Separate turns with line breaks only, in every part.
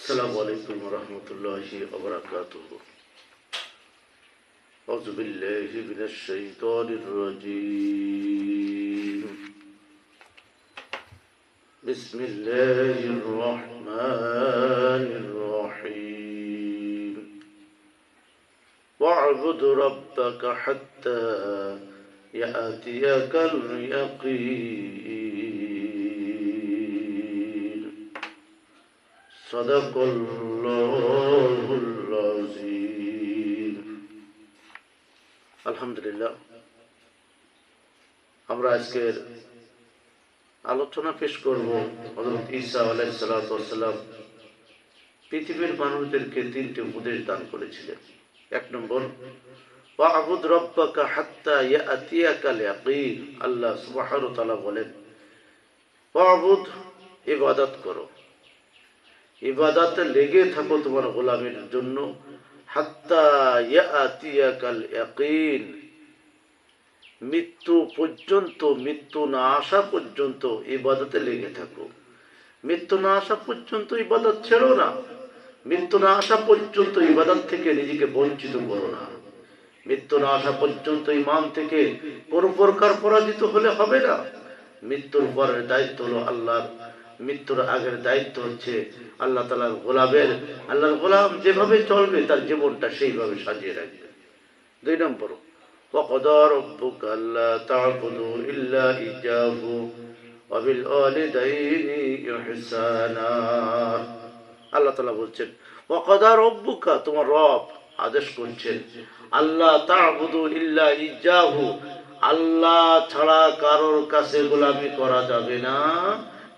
السلام عليكم ورحمة الله وبركاته. أعوذ بالله من الشيطان الرجيم. بسم الله الرحمن الرحيم. واعبد ربك حتى يأتيك اليقين. صدق الله العظيم আলহামদুলিল্লাহ আমরা আজকের আলোচনা পেশ করব হজরত ঈসা আলাইসালাম পৃথিবীর মানুষদেরকে তিনটি উপদেশ দান করেছিলেন এক নম্বর ওয়াবুদ রব্বাকা হাত্তা ইয়াতিয়াকাল ইয়াকিন আল্লাহ সুবহানাহু ওয়া তাআলা বলেন ওয়াবুদ ইবাদত করো ইবাদাতে লেগে থাকো তোমার গোলামের জন্য। মৃত্যু পর্যন্ত, মৃত্যু না আসা পর্যন্ত ইবাদতে লেগে থাকো। মৃত্যু না আসা পর্যন্ত ইবাদত ছেড়ো না। মৃত্যু না আসা পর্যন্ত ইবাদত থেকে নিজেকে বঞ্চিত করো না। মৃত্যু না আসা পর্যন্ত ইমান থেকে কোন প্রকার পরাজিত হলে হবে না। মৃত্যুর পরের দায়িত্ব হলো আল্লাহর মৃত্যুর আগের দায়িত্ব হচ্ছে আল্লাহ তালার গোলামের আল্লাহর গোলাম যেভাবে চলবে তার জীবনটা সেইভাবে সাজিয়ে রাখবে দুই নম্বর وقضى ربك ألا تعبدوا إلا إياه وبالوالدين إحسانا আল্লাহ তালা বলছেন ওয়াকদা রব্বুকা তোমার রব আদেশ করছেন আল্লাহ তাবুদু ইল্লা ইজাহু আল্লাহ ছাড়া কারোর কাছে গোলামি করা যাবে না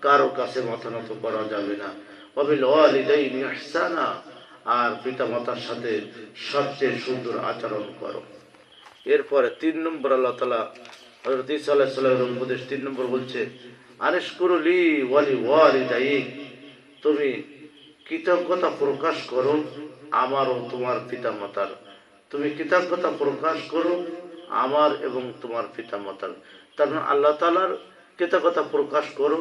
কারোর কাছে মাথা নত করা যাবে না। অবিল ওয়ালিদাইনি ইহসানা, আর পিতা মাতার সাথে সবচেয়ে সুন্দর আচরণ করো। এরপরে তিন নম্বর আল্লাহ তালা হজরত ইসা আল্লাহ উপদেশ তিন নম্বর বলছে আরেস করলি ওয়ালি ওয়ালি দায়িক তুমি কৃতজ্ঞতা প্রকাশ করো আমার ও তোমার পিতা মাতার তুমি কৃতজ্ঞতা প্রকাশ করো আমার এবং তোমার পিতা মাতার তার মানে আল্লাহ তালার কৃতজ্ঞতা প্রকাশ করো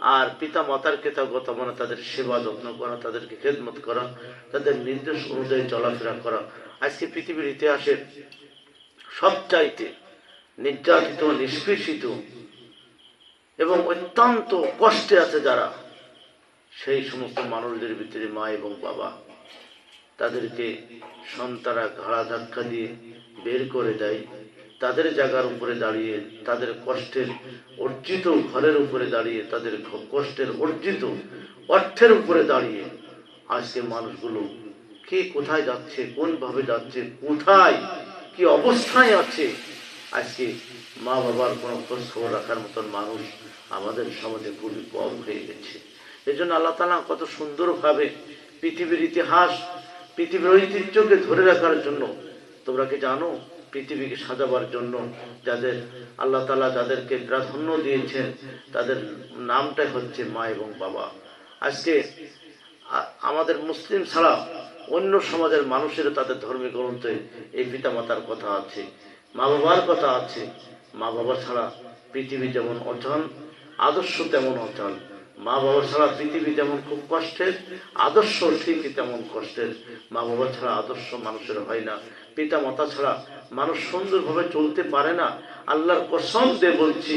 আর পিতা মাতার কৃতজ্ঞতা মানে তাদের সেবা যত্ন করা তাদেরকে খেদমত করা, তাদের নির্দেশ অনুযায়ী চলাফেরা করা। আজকে পৃথিবীর ইতিহাসে সবচাইতে নির্যাতিত, নিষ্পেষিত এবং অত্যন্ত কষ্টে আছে যারা সেই সমস্ত মানুষদের ভিতরে মা এবং বাবা তাদেরকে সন্তারা ঘাড়া ধাক্কা দিয়ে বের করে দেয়। তাদের জায়গার উপরে দাঁড়িয়ে, তাদের কষ্টের অর্জিত ঘরের উপরে দাঁড়িয়ে, তাদের কষ্টের অর্জিত অর্থের উপরে দাঁড়িয়ে আজকে মানুষগুলো কে কোথায় যাচ্ছে, কোনভাবে যাচ্ছে, কোথায়, কি অবস্থায় আছে, আজকে মা বাবার কোনো খোঁজ খবর রাখার মতন মানুষ আমাদের সমাজে খুবই কম হয়ে গেছে। এই জন্য আল্লাহ তালা কত সুন্দরভাবে পৃথিবীর ইতিহাস, পৃথিবীর ঐতিহ্যকে ধরে রাখার জন্য তোমরা কি জানো? পৃথিবীকে সাজাবার জন্য যাদের আল্লাহ তালা যাদেরকে প্রাধান্য দিয়েছেন, তাদের নামটাই হচ্ছে মা এবং বাবা। আজকে আমাদের মুসলিম ছাড়া অন্য সমাজের মানুষের তাদের ধর্মীয় গ্রন্থে এই পিতা মাতার কথা আছে, মা বাবার কথা আছে। মা বাবা ছাড়া পৃথিবী যেমন অচল, আদর্শ তেমন অচল। মা বাবা ছাড়া পৃথিবী যেমন খুব কষ্টের, আদর্শ ঠিকই তেমন কষ্টের। মা বাবা ছাড়া আদর্শ মানুষের হয় না। পিতা মাতা ছাড়া মানুষ সুন্দরভাবে চলতে পারে না। আল্লাহর কসম দিয়ে বলছি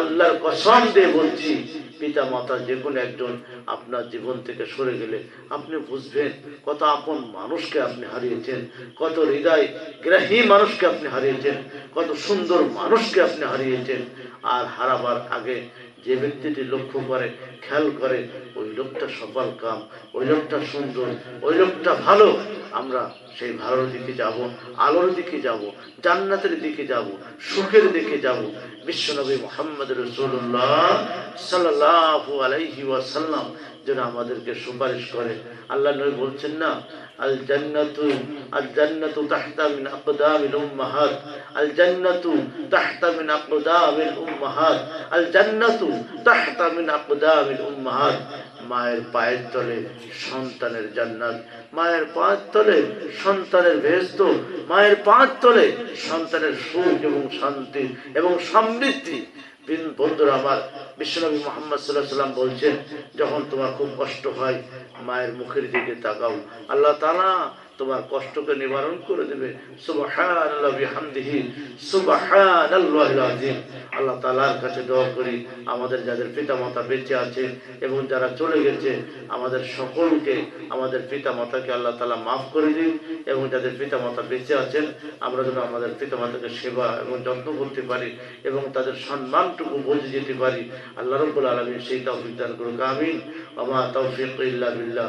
আল্লাহর কসম দিয়ে বলছি পিতা মাতা যে কোনো একজন আপনার জীবন থেকে সরে গেলে আপনি বুঝবেন কত আপন মানুষকে আপনি হারিয়েছেন, কত হৃদয় গ্রাহী মানুষকে আপনি হারিয়েছেন, কত সুন্দর মানুষকে আপনি হারিয়েছেন। আর হারাবার আগে যে ব্যক্তিটি লক্ষ্য করে, খেয়াল করে, ওই লোকটা সফল কাম, ওই লোকটা সুন্দর, ওই লোকটা ভালো, আমরা সেই ভালোর দিকে যাব, আলোর দিকে যাব, জান্নাতের দিকে যাব, সুখের দিকে যাব। বিশ্বনবী মোহাম্মদ রসুল্লাহ সাল্লাহ আলাইহি ওয়াসাল্লাম, যেন আমাদেরকে সুপারিশ করে। আল্লাহ নবী বলছেন না আল জান্নাতু আল জান্নাতু তাহতা মিন আকদামিল উম্মাহাত আল জান্নাতু তাহতা মিন আকদামিল উম্মাহাত আল জান্নাতু তাহতা মিন আকদামিল উম্মাহাত। মায়ের পায়ের তলে সন্তানের জান্নাত, মায়ের পায়ের তলে সন্তানের ভেস্ত, মায়ের পাঁচ তলে সন্তানের সুখ এবং শান্তি এবং সমৃদ্ধি। বিন- বন্ধুরা আমার, বিশ্বনবী মোহাম্মদ সাল্লাহ সাল্লাম বলছেন, যখন তোমার খুব কষ্ট হয়, মায়ের মুখের দিকে তাকাও। আল্লাহ তালা তোমার কষ্টকে নিবারণ করে দেবে। আল্লাহ তাআলার কাছে দোয়া করি, আমাদের যাদের পিতা মাতা বেঁচে আছে এবং যারা চলে গেছে, আমাদের সকলকে, আমাদের পিতা মাতাকে আল্লাহ তালা মাফ করে দিন এবং যাদের পিতা মাতা বেঁচে আছেন, আমরা যেন আমাদের পিতা মাতাকে সেবা এবং যত্ন করতে পারি এবং তাদের সম্মানটুকু বুঝে যেতে পারি। আল্লাহ রব্বুল আলমী সেই তৌফিক দান করুক, আমিন। মা তৌফিক ইল্লা বিল্লাহ।